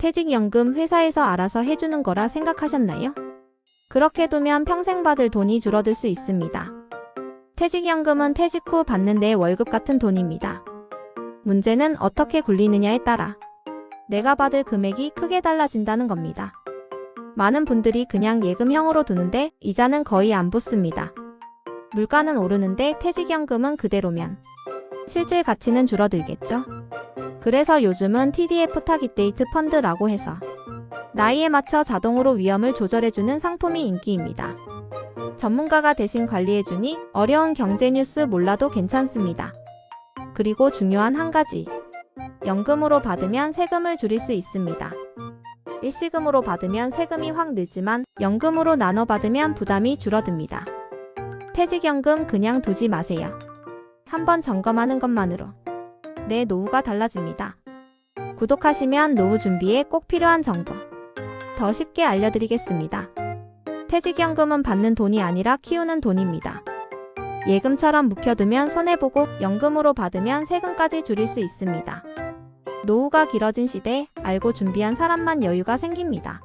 퇴직연금 회사에서 알아서 해주는 거라 생각하셨나요? 그렇게 두면 평생 받을 돈이 줄어들 수 있습니다. 퇴직연금은 퇴직 후 받는 내 월급 같은 돈입니다. 문제는 어떻게 굴리느냐에 따라 내가 받을 금액이 크게 달라진다는 겁니다. 많은 분들이 그냥 예금형으로 두는데 이자는 거의 안 붙습니다. 물가는 오르는데 퇴직연금은 그대로면 실질 가치는 줄어들겠죠? 그래서 요즘은 TDF 타깃데이트 펀드라고 해서 나이에 맞춰 자동으로 위험을 조절해주는 상품이 인기입니다. 전문가가 대신 관리해주니 어려운 경제 뉴스 몰라도 괜찮습니다. 그리고 중요한 한 가지. 연금으로 받으면 세금을 줄일 수 있습니다. 일시금으로 받으면 세금이 확 늘지만 연금으로 나눠 받으면 부담이 줄어듭니다. 퇴직연금 그냥 두지 마세요. 한번 점검하는 것만으로 내 노후가 달라집니다. 구독하시면 노후 준비에 꼭 필요한 정보 더 쉽게 알려드리겠습니다. 퇴직연금은 받는 돈이 아니라 키우는 돈입니다. 예금처럼 묵혀두면 손해보고 연금으로 받으면 세금까지 줄일 수 있습니다. 노후가 길어진 시대에 알고 준비한 사람만 여유가 생깁니다.